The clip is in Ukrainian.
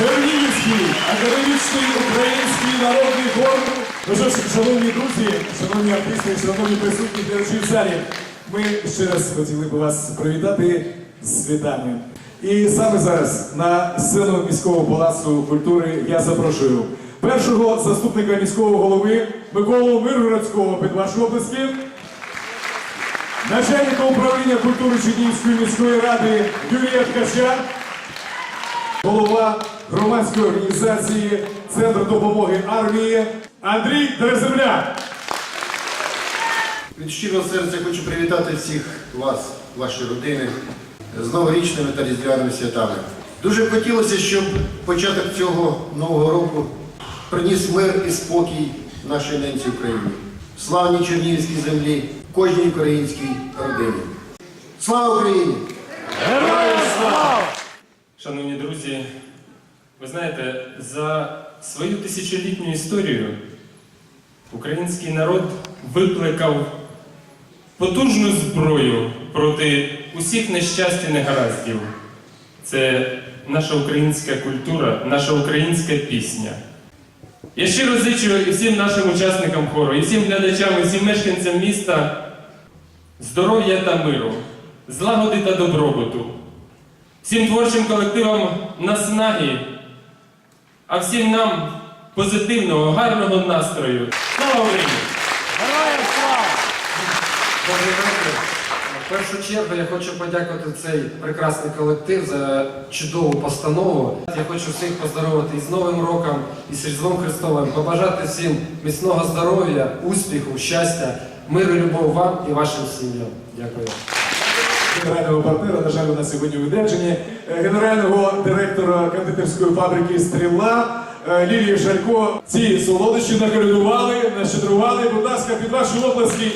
Чернігівський академічний український народний хор. Ну Дуже шановні друзі, шановні артисти, шановні присутні глядачі в залі. Ми ще раз хотіли б вас привітати з святами. І саме зараз на сцену міського палацу культури я запрошую першого заступника міського голови Миколу Миргородського під вашу обласки, начальника управління культури Чернігівської міської ради Юрія Ткача голова громадської організації Центр допомоги армії Андрій Дереземля. Від щирого серця хочу привітати всіх вас, ваші родини з новорічними та різдвяними святами. Дуже б хотілося, щоб початок цього нового року приніс мир і спокій нашій ненці Україні, славній Чернігівській землі, кожній українській родині. Слава Україні! Шановні друзі, ви знаєте, за свою тисячолітню історію український народ викликав потужну зброю проти усіх нещасть і негараздів. Це наша українська культура, наша українська пісня. Я щиро зичу і всім нашим учасникам хору, і всім глядачам, і всім мешканцям міста здоров'я та миру, злагоди та добробуту всім творчим колективам наснаги, а всім нам позитивного, гарного настрою. Слава Україні! Добрий вечір. В першу чергу я хочу подякувати цей прекрасний колектив за чудову постанову. Я хочу всіх поздоровити із Новим роком, і з Різдвом Христовим, побажати всім міцного здоров'я, успіху, щастя, миру, любов вам і вашим сім'ям. Дякую. Генерального партнера, на жаль, у нас сьогодні у відрядженні, е, генерального директора кондитерської фабрики Стріла е, Лілії Шалько. Ці солодощі наколядували, нащедрували. Будь ласка, під ваші обласки.